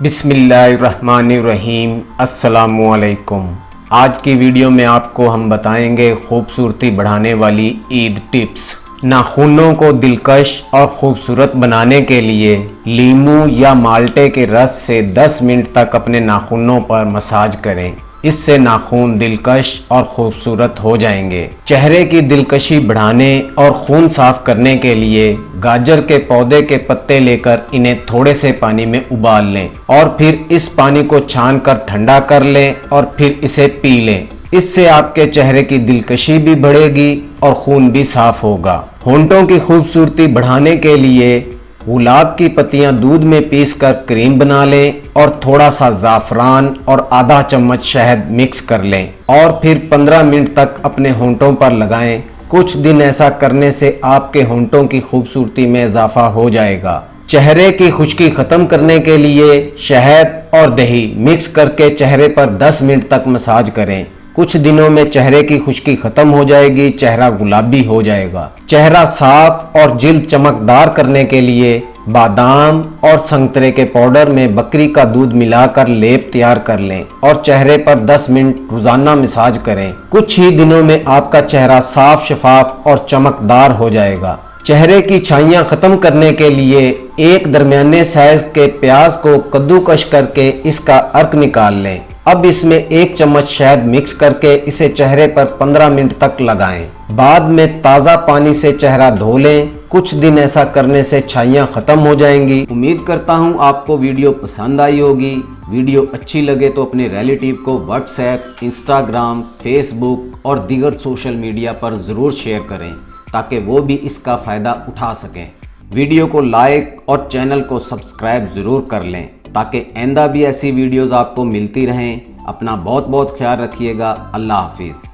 बिस्मिल्लाहिर्रहमानिर्रहीम। अस्सलामुअलैकुम। आज की वीडियो में आपको हम बताएँगे खूबसूरती बढ़ाने वाली ईद टिप्स। नाखूनों को दिलकश और खूबसूरत बनाने के लिए लीमू या माल्टे के रस से 10 मिनट तक अपने नाखूनों पर मसाज करें। इससे नाखून दिलकश और खूबसूरत हो जाएँगे। चेहरे की दिलकशी बढ़ाने और खून साफ़ करने के लिए गाजर के पौधे के पत्ते लेकर इन्हें थोड़े से पानी में उबाल लें और फिर इस पानी को छान कर ठंडा कर लें और फिर इसे पी लें। इससे आपके चेहरे की दिलकशी भी बढ़ेगी और खून भी साफ़ होगा। होंठों की खूबसूरती बढ़ाने के लिए गुलाब की पत्तियाँ दूध में पीसकर क्रीम बना लें और थोड़ा सा ज़ाफ़रान और आधा चम्मच शहद मिक्स कर लें और फिर 15 मिनट तक अपने होंठों पर लगाएँ। कुछ दिन ऐसा करने से आपके होंठों की खूबसूरती में इजाफा हो जाएगा। चेहरे की खुश्की खत्म करने के लिए शहद और दही मिक्स करके चेहरे पर 10 मिनट तक मसाज करें। कुछ दिनों में चेहरे की खुश्की खत्म हो जाएगी, चेहरा गुलाबी हो जाएगा। चेहरा साफ़ और जिल्द चमकदार करने के लिए बादाम और संतरे के पाउडर में बकरी का दूध मिलाकर लेप तैयार कर लें और चेहरे पर 10 मिनट रोज़ाना मसाज करें। कुछ ही दिनों में आपका चेहरा साफ़, शफाफ और चमकदार हो जाएगा। चेहरे की छाइयाँ खत्म करने के लिए एक दरमियाने साइज़ के प्याज को कद्दूकश करके इसका अर्क निकाल लें। अब इसमें एक चम्मच शहद मिक्स करके इसे चेहरे पर 15 मिनट तक लगाएँ। बाद में ताज़ा पानी से चेहरा धो लें। कुछ दिन ऐसा करने से छाइयाँ खत्म हो जाएँगी। उम्मीद करता हूँ आपको वीडियो पसंद आई होगी। वीडियो अच्छी लगे तो अपने रिलेटिव को व्हाट्सएप इंस्टाग्राम फेसबुक और दीगर सोशल मीडिया पर ज़रूर शेयर करें, ताकि वो भी इसका फ़ायदा उठा सकें। वीडियो को लाइक और चैनल को सब्सक्राइब ज़रूर कर लें। ताकि आइंदा भी ऐसी वीडियोस आपको मिलती रहें। अपना बहुत बहुत ख्याल रखिएगा। अल्लाह हाफिज़।